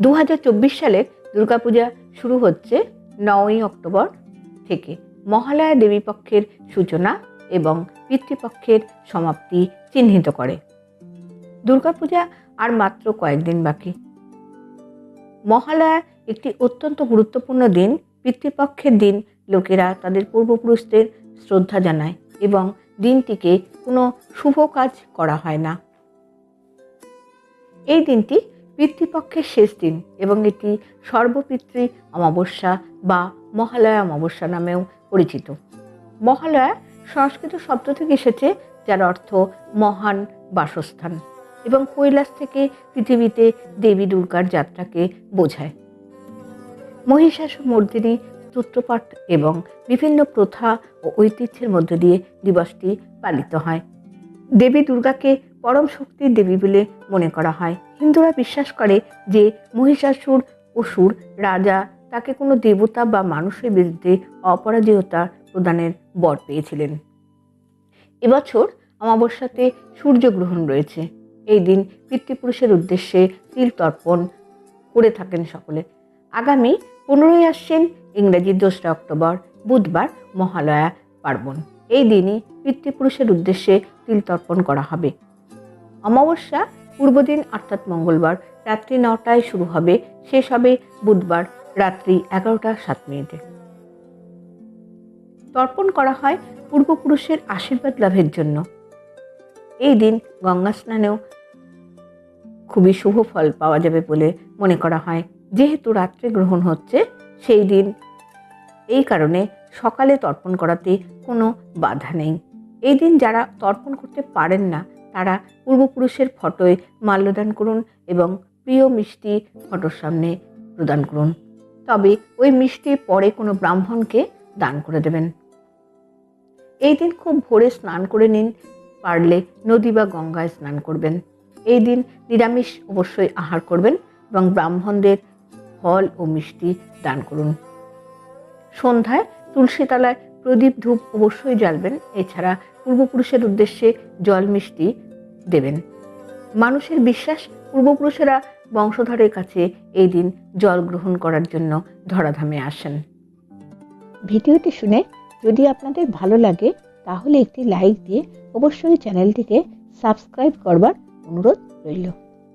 দু হাজার চব্বিশ সালের দুর্গাপূজা শুরু হচ্ছে নয়ই অক্টোবর থেকে। মহালয়া দেবীপক্ষের সূচনা এবং পিতৃপক্ষের সমাপ্তি চিহ্নিত করে। দুর্গাপূজা আর মাত্র কয়েকদিন বাকি। মহালয়া একটি অত্যন্ত গুরুত্বপূর্ণ দিন। পিতৃপক্ষের দিন লোকেরা তাদের পূর্বপুরুষদের শ্রদ্ধা জানায় এবং দিনটিকে কোনো শুভ কাজ করা হয় না। এই দিনটি পিতৃপক্ষের শেষ দিন এবং এটি সর্বপিতৃ অমাবস্যা বা মহালয়া অমাবস্যা নামেও পরিচিত। মহালয়া সংস্কৃত শব্দ থেকে এসেছে, যার অর্থ মহান বাসস্থান এবং কৈলাস থেকে পৃথিবীতে দেবী দুর্গার যাত্রাকে বোঝায়। মহিষাসুর মর্দিনী সূত্রপাঠ এবং বিভিন্ন প্রথা ও ঐতিহ্যের মধ্য দিয়ে দিবসটি পালিত হয়। দেবী দুর্গাকে পরম শক্তির দেবী বলে মনে করা হয়। হিন্দুরা বিশ্বাস করে যে মহিষাসুর অসুর রাজা তাকে কোনো দেবতা বা মানুষের বিরুদ্ধে অপরাজেয়তা প্রদানের বর পেয়েছিলেন। এবছর অমাবস্যাতে সূর্যগ্রহণ রয়েছে। এই দিন পিতৃপুরুষের উদ্দেশ্যে তিল তর্পণ করে থাকেন সকলে। আগামী পনেরোই আসছেন ইংরেজি দোসরা অক্টোবর, বুধবার মহালয়া পার্বণ। এই দিনই পিতৃপুরুষের উদ্দেশ্যে তিল তর্পণ করা হবে। অমাবস্যা, পূর্বদিন অর্থাৎ মঙ্গলবার, রাত্রি নটায় শুরু হবে, শেষ হবে বুধবার, রাত্রি এগারোটা সাত মিনিটে। তর্পণ করা হয় পূর্বপুরুষের আশীর্বাদ লাভের জন্য। এই দিন গঙ্গা স্নানেও খুবই শুভ ফল পাওয়া যাবে বলে মনে করা হয়। যেহেতু রাত্রে গ্রহণ হচ্ছে, সেই দিন এই কারণে সকালে তর্পণ করাতে কোনো বাধা নেই। এই দিন যারা তর্পণ করতে পারেন না তারা পূর্বপুরুষের ফটোয় মাল্যদান করুন এবং প্রিয় মিষ্টি ফটোর সামনে প্রদান করুন। তবে ওই মিষ্টি পরে কোনো ব্রাহ্মণকে দান করে দেবেন। এই দিন খুব ভোরে স্নান করে নিন, পারলে নদী বা গঙ্গায় স্নান করবেন। এই দিন নিরামিষ অবশ্যই আহার করবেন এবং ব্রাহ্মণদের ফল ও মিষ্টি দান করুন। সন্ধ্যায় তুলসীতলায় প্রদীপ ধূপ অবশ্যই জ্বালবেন। এছাড়া পূর্বপুরুষের উদ্দেশ্যে জল মিষ্টি দেবেন। মানুষের বিশ্বাস, পূর্বপুরুষেরা বংশধরের কাছে এই দিন জল গ্রহণ করার জন্য ধরাধামে আসেন। ভিডিওটি শুনে যদি আপনাদের ভালো লাগে, তাহলে একটি লাইক দিয়ে অবশ্যই চ্যানেলটিকে সাবস্ক্রাইব করবার অনুরোধ রইল।